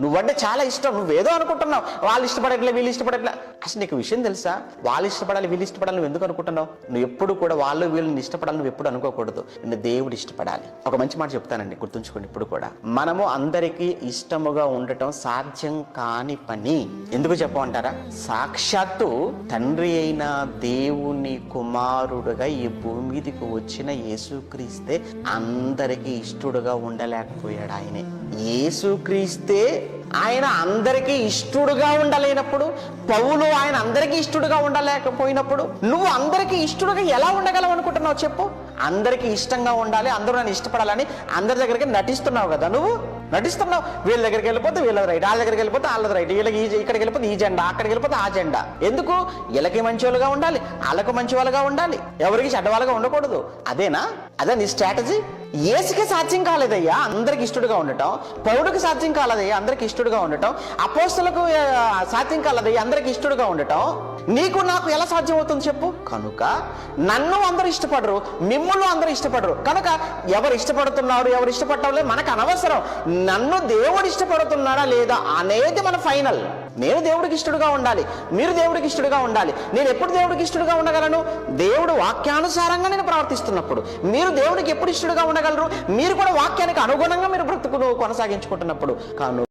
నువ్వంటే చాలా ఇష్టం. నువ్వేదో అనుకుంటున్నావు. వాళ్ళు ఇష్టపడట్లే వీళ్ళు ఇష్టపడట్లే. అసలు నీకు విషయం తెలుసా? వాళ్ళు ఇష్టపడాలి వీళ్ళు ఇష్టపడాలి నువ్వు ఎందుకు అనుకుంటున్నావు? నువ్వు ఎప్పుడు కూడా వాళ్ళు వీళ్ళని ఇష్టపడాలి నువ్వు ఎప్పుడు అనుకోకూడదు. నిన్ను దేవుడు ఇష్టపడాలి. ఒక మంచి మాట చెప్తానండి గుర్తుంచుకోండి ఇప్పుడు కూడా. మనము అందరికీ ఇష్టముగా ఉండటం సాధ్యం కాని పని. ఎందుకు చెప్పమంటారా? సాక్షాత్తు తండ్రి అయిన దేవుని కుమారుడుగా ఈ భూమి మీదకి వచ్చిన యేసుక్రీస్తే అందరికీ ఇష్టడుగా ఉండలేకపోయాడు ఆయనే. యేసుక్రీస్తే ఆయన అందరికీ ఇష్టడుగా ఉండలేనప్పుడు పౌలు ఆయన అందరికీ ఇష్టడుగా ఉండలేకపోయినప్పుడు నువ్వు అందరికీ ఇష్టడుగా ఎలా ఉండగలవు అనుకుంటున్నావు చెప్పు? అందరికీ ఇష్టంగా ఉండాలి అందరూ నన్ను ఇష్టపడాలని అందరి దగ్గరికి నటిస్తున్నావు కదా నువ్వు? నటిస్తున్నావు. వీళ్ళ దగ్గరికి వెళ్ళిపోతే వీళ్ళది రైట్ వాళ్ళ దగ్గరికి వెళ్ళిపోతే వాళ్ళది రైట్ వీళ్ళకి ఈ ఇక్కడికి వెళ్ళిపోతే ఈ జెండా అక్కడికి వెళ్ళిపోతే ఆ జెండా. ఎందుకు? వీళ్ళకి మంచి వాళ్ళుగా ఉండాలి వాళ్ళకు మంచి వాళ్ళుగా ఉండాలి. ఎవరికి చెడ్డ ఉండకూడదు. అదేనా? అదే నీ స్ట్రాటజీ ఏసుకి సాధ్యం కాలేదయ్యా అందరికి ఇష్టడుగా ఉండటం. పౌరుడికి సాధ్యం కాలేదయ్యా అందరికి ఇష్టడుగా ఉండటం. అపోస్తులకు సాధ్యం కాలేదయ్యా అందరికి ఇష్టడుగా ఉండటం. నీకు నాకు ఎలా సాధ్యం అవుతుంది చెప్పు? కనుక నన్ను అందరూ ఇష్టపడరు మిమ్మల్ని అందరూ ఇష్టపడరు. కనుక ఎవరు ఇష్టపడుతున్నారు ఎవరు ఇష్టపడటం లేదు మనకు అనవసరం. నన్ను దేవుడు ఇష్టపడుతున్నాడా లేదా అనేది మన ఫైనల్. నేను దేవుడికి ఇష్టడుగా ఉండాలి. మీరు దేవుడికి ఇష్టడుగా ఉండాలి. నేను ఎప్పుడు దేవుడికి ఇష్టడుగా ఉండగలను? దేవుడు వాక్యానుసారంగా నేను ప్రవర్తిస్తున్నప్పుడు. మీరు దేవుడికి ఎప్పుడు ఇష్టడుగా ఉండగలరు? మీరు కూడా వాక్యానికి అనుగుణంగా మీరు బ్రతుకును కొనసాగించుకుంటున్నప్పుడు. కాను